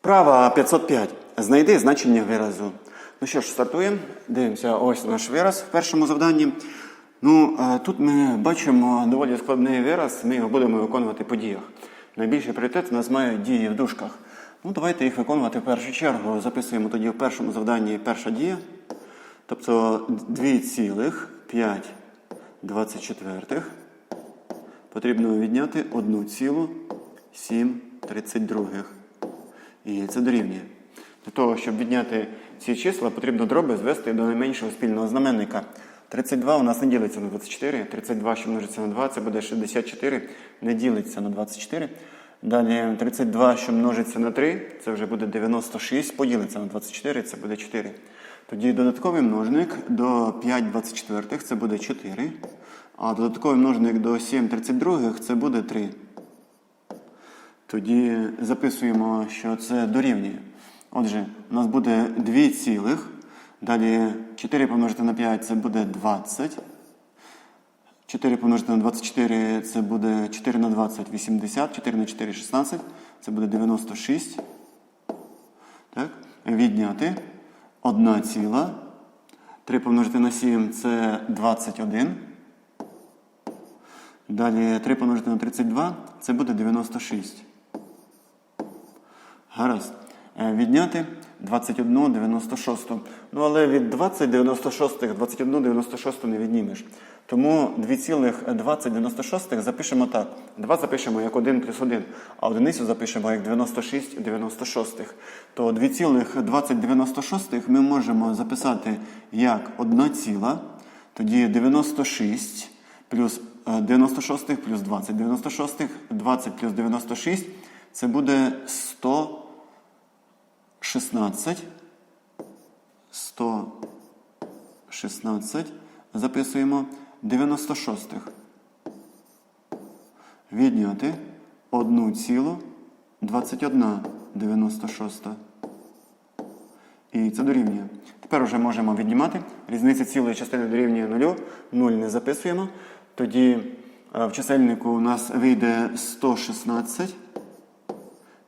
Вправа 505. Знайди значення виразу. Ну що ж, стартуємо. Дивимося ось наш вираз в першому завданні. Ну, е, тут ми бачимо доволі складний вираз, ми його будемо виконувати по діях. Найбільший пріоритет у нас має дії в дужках. Ну, давайте їх виконувати в першу чергу. Записуємо тоді в першому завданні перша дія. Тобто 2,524 потрібно відняти 1,732. І це дорівнює. Для того, щоб відняти ці числа, потрібно дроби звести до найменшого спільного знаменника. 32 у нас не ділиться на 24. 32, що множиться на 2, це буде 64, не ділиться на 24. Далі 32, що множиться на 3, це вже буде 96, поділиться на 24, це буде 4. Тоді додатковий множник до 5 24 це буде 4. А додатковий множник до 7 32 це буде 3. Тоді записуємо, що це дорівнює. Отже, у нас буде 2 цілих. Далі 4 помножити на 5 це буде 20. 4 помножити на 24 це буде 4 на 20 80. 4 на 4 16. Це буде 96. Так? Відняти 1 ціла. 3 помножити на 7 це 21. Далі 3 помножити на 32 це буде 96. Гаразд. Е, Відняти 21 96. Ну, але від 20 96 21 96 не віднімеш. Тому 2,2096 запишемо так. 2 запишемо як 1 плюс 1, а одиницю запишемо як 96 96. То 2,2096 ми можемо записати як 1 ціла, тоді 96 плюс е, 96 плюс 20. 96, 20 плюс 96 це буде 116. 116. Записуємо 96. Відняти 1 цілу 21 96. І це дорівнює. Тепер вже можемо віднімати. Різниця цілої частини дорівнює 0. 0 не записуємо. Тоді е, в чисельнику у нас вийде 116.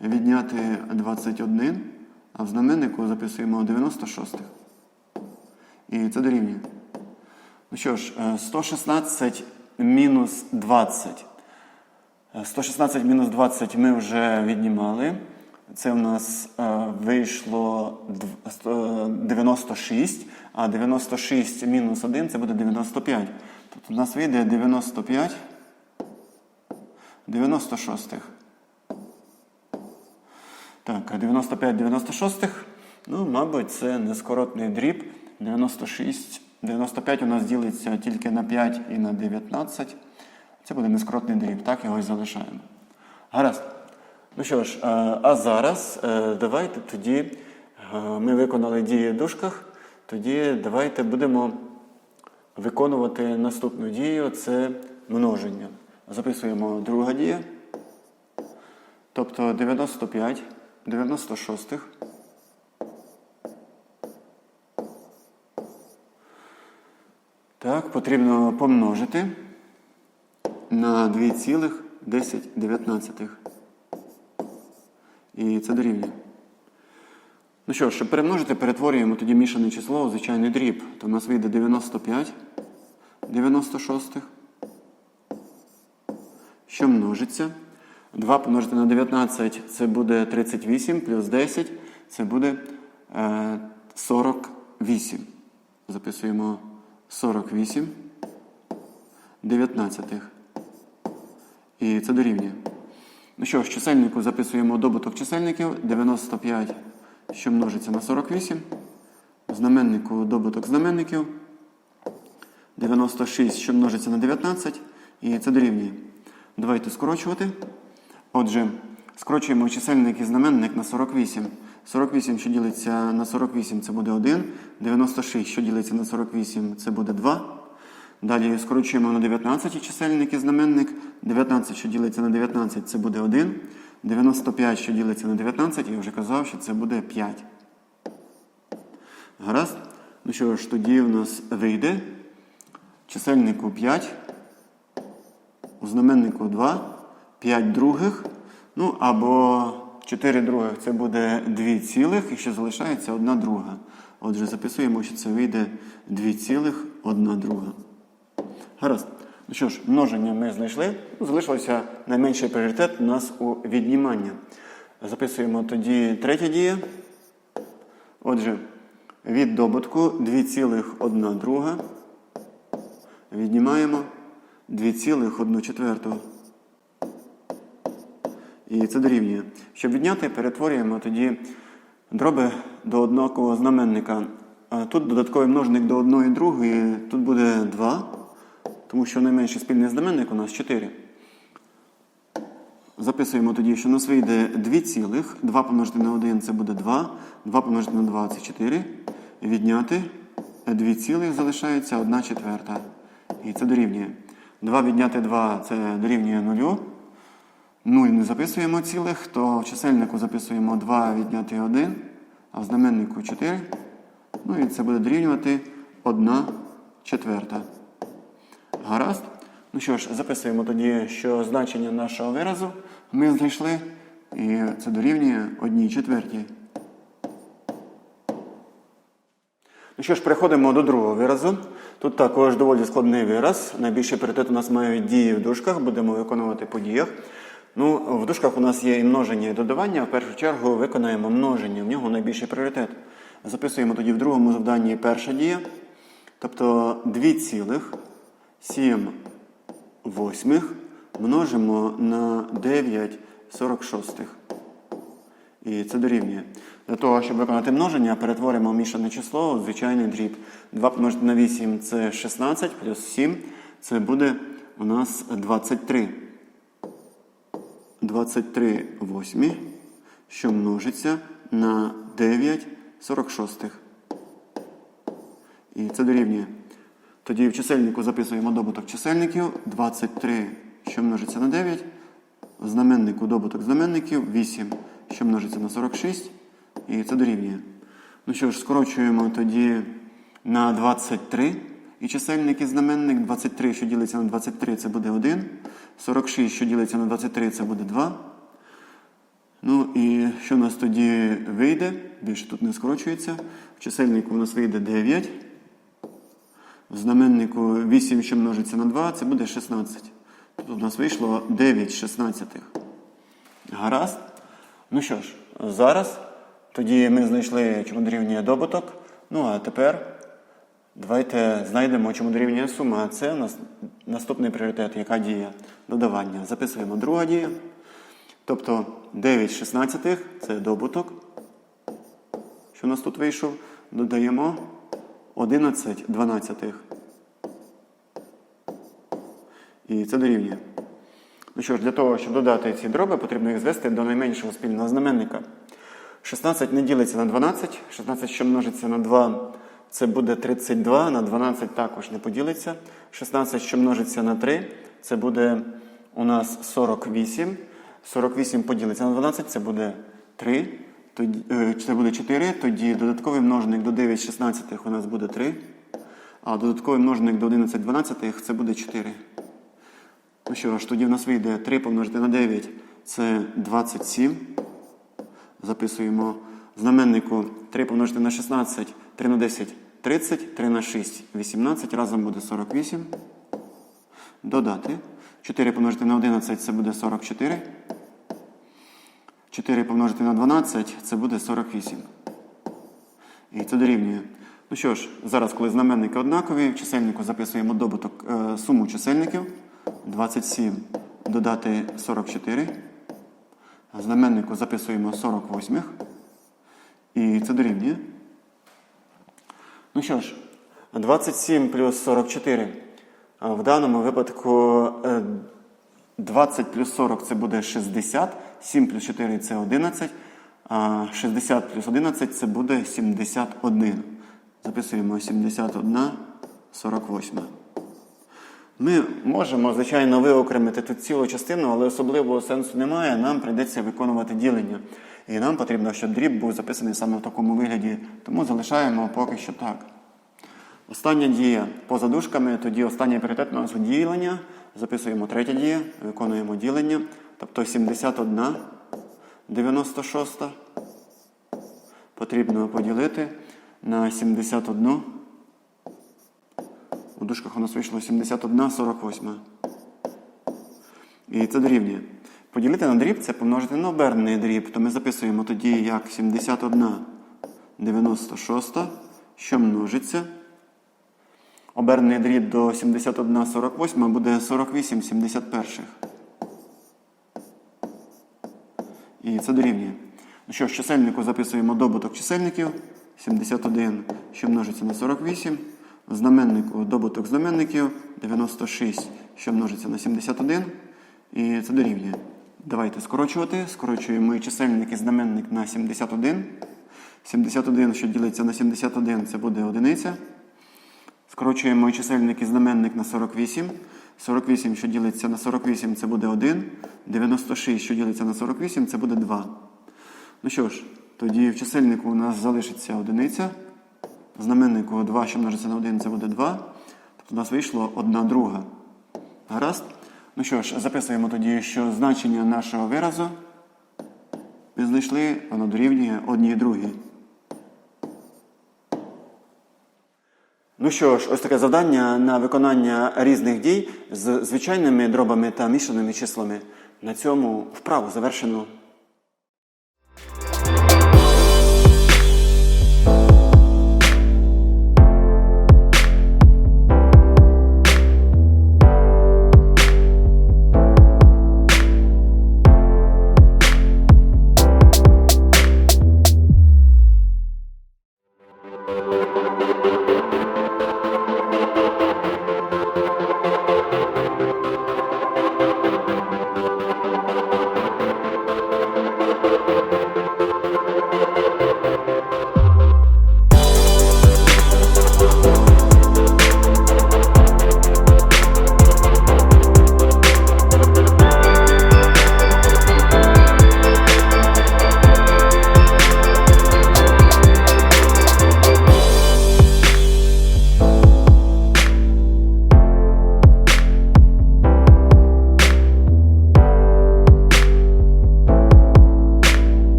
Відняти 21. А в знаменнику записуємо 96. І це дорівнює. Ну що ж, е, 116 мінус 20. Е, 116 мінус 20 ми вже віднімали. Це в нас е, вийшло 96, а 96 мінус 1 це буде 95. Тобто у нас вийде 95 96. Так, а 95 96, ну, мабуть, це нескоротний дріб. 96, 95 у нас ділиться тільки на 5 і на 19. Це буде нескоротний дріб, так його і залишаємо. Гаразд. Ну що ж, е, а зараз е, давайте тоді е, ми виконали дії в дужках, тоді давайте будемо виконувати наступну дію це множення. Записуємо друга дія. Тобто 95 96. Так, потрібно помножити на 2,1019. І це дорівнює. Ну що щоб перемножити, перетворюємо тоді мішане число у звичайний дріб. То в нас вийде 95 96. Що множиться? 2 помножити на 19 це буде 38, плюс 10 це буде е, 48. Записуємо 48 19. І це дорівнює. Ну що, в чисельнику записуємо добуток чисельників 95, що множиться на 48. Знаменнику добуток знаменників 96, що множиться на 19. І це дорівнює. Давайте скорочувати. Отже, скорочуємо чисельник і знаменник на 48. 48, що ділиться на 48, це буде 1. 96, що ділиться на 48, це буде 2. Далі скорочуємо на 19 чисельник і знаменник. 19, що ділиться на 19, це буде 1. 95, що ділиться на 19, я вже казав, що це буде 5. Гаразд? Ну що ж, тоді у нас вийде чисельнику 5, у знаменнику 2, 5 других, ну або 4 других це буде 2 цілих і ще залишається 1 друга. Отже, записуємо, що це вийде 2 цілих 1 друга. Гаразд. Ну що ж, множення ми знайшли. Залишився найменший пріоритет у нас у відніманні. Записуємо тоді третя дія. Отже, від добутку 2,1 друга. Віднімаємо 2,1 четверту. І це дорівнює. Щоб відняти, перетворюємо тоді дроби до однакового знаменника. Тут додатковий множник до одної другої, тут буде 2, тому що найменший спільний знаменник у нас 4. Записуємо тоді, що у нас вийде 2 цілих. 2 помножити на 1 це буде 2. 2 помножити на 2 це 4. Відняти 2 цілих залишається 1 четверта. І це дорівнює. 2 відняти 2 це дорівнює 0. 0 не записуємо цілих, то в чисельнику записуємо 2 відняти 1, а в знаменнику 4. Ну і це буде дорівнювати 1 четверта. Гаразд. Ну що ж, записуємо тоді, що значення нашого виразу ми знайшли, і це дорівнює 1 четвертій. Ну що ж, переходимо до другого виразу. Тут також доволі складний вираз. Найбільший пріоритет у нас мають дії в дужках, будемо виконувати по діях. Ну, в дужках у нас є і множення, і додавання. В першу чергу виконаємо множення. В нього найбільший пріоритет. Записуємо тоді в другому завданні перша дія. Тобто 2,7 восьмих множимо на 9 46. І це дорівнює. Для того, щоб виконати множення, перетворимо мішане число у звичайний дріб. 2 помножити на 8 це 16, плюс 7 це буде у нас 23. 23 восьмі, що множиться на 9 46. І це дорівнює. Тоді в чисельнику записуємо добуток чисельників 23, що множиться на 9. В знаменнику добуток знаменників 8, що множиться на 46. І це дорівнює. Ну що ж, скорочуємо тоді на 23. І чисельник і знаменник 23, що ділиться на 23, це буде 1. 46, що ділиться на 23, це буде 2. Ну і що у нас тоді вийде? Більше тут не скорочується. В чисельнику у нас вийде 9. В знаменнику 8, що множиться на 2, це буде 16. Тут у нас вийшло 9 шістнадцятих. Гаразд. Ну що ж, зараз тоді ми знайшли, чому дорівнює добуток. Ну а тепер давайте знайдемо, чому дорівнює сума. Це наступний пріоритет, яка дія додавання. Записуємо друга дія. Тобто 9 шістнадцятих це добуток. Що у нас тут вийшов? Додаємо 11 дванадцятих. І це дорівнює. Ну що ж, для того, щоб додати ці дроби, потрібно їх звести до найменшого спільного знаменника. 16 не ділиться на 12. 16, що множиться на 2, це буде 32. На 12 також не поділиться. 16, що множиться на 3, це буде у нас 48. 48 поділиться на 12, це буде 3. Тоді, е, це буде 4. Тоді додатковий множник до 9 16 у нас буде 3. А додатковий множник до 11 12 це буде 4. Ну що ж, тоді в нас вийде 3 помножити на 9 це 27. Записуємо знаменнику 3 помножити на 16, 3 на 10 30, 3 на 6 18, разом буде 48. Додати. 4 помножити на 11 це буде 44. 4 помножити на 12 це буде 48. І це дорівнює. Ну що ж, зараз, коли знаменники однакові, в чисельнику записуємо добуток е, суму чисельників. 27 додати 44. В знаменнику записуємо 48. І це дорівнює. Ну що ж, 27 плюс 44. В даному випадку е, 20 плюс 40 це буде 60. 7 плюс 4 це 11. А 60 плюс 11 це буде 71. Записуємо 71, 48. Ми можемо, звичайно, виокремити тут цілу частину, але особливого сенсу немає. Нам прийдеться виконувати ділення. І нам потрібно, щоб дріб був записаний саме в такому вигляді. Тому залишаємо поки що так. Остання дія поза дужками, тоді останній пріоритет у нас ділення. Записуємо третя дія, виконуємо ділення. Тобто 71 96 потрібно поділити на 71. У дужках у нас вийшло 71 48. І це дорівнює. Поділити на дріб це помножити на обернений дріб, то ми записуємо тоді як 71 96, що множиться. Обернений дріб до 71 48 буде 48 71. І це дорівнює. Ну що ж, чисельнику записуємо добуток чисельників 71, що множиться на 48. В знаменнику добуток знаменників 96, що множиться на 71. І це дорівнює. Давайте скорочувати. Скорочуємо і чисельник і знаменник на 71. 71, що ділиться на 71, це буде одиниця. Скорочуємо і чисельник і знаменник на 48. 48, що ділиться на 48, це буде 1. 96, що ділиться на 48, це буде 2. Ну що ж, тоді в чисельнику у нас залишиться одиниця. В знаменнику 2, що множиться на 1, це буде 2. Тобто у нас вийшло 1 друга. Гаразд? Ну що ж, записуємо тоді, що значення нашого виразу ми знайшли, воно дорівнює одній другій. Ну що ж, ось таке завдання на виконання різних дій з звичайними дробами та мішаними числами. На цьому вправу завершено.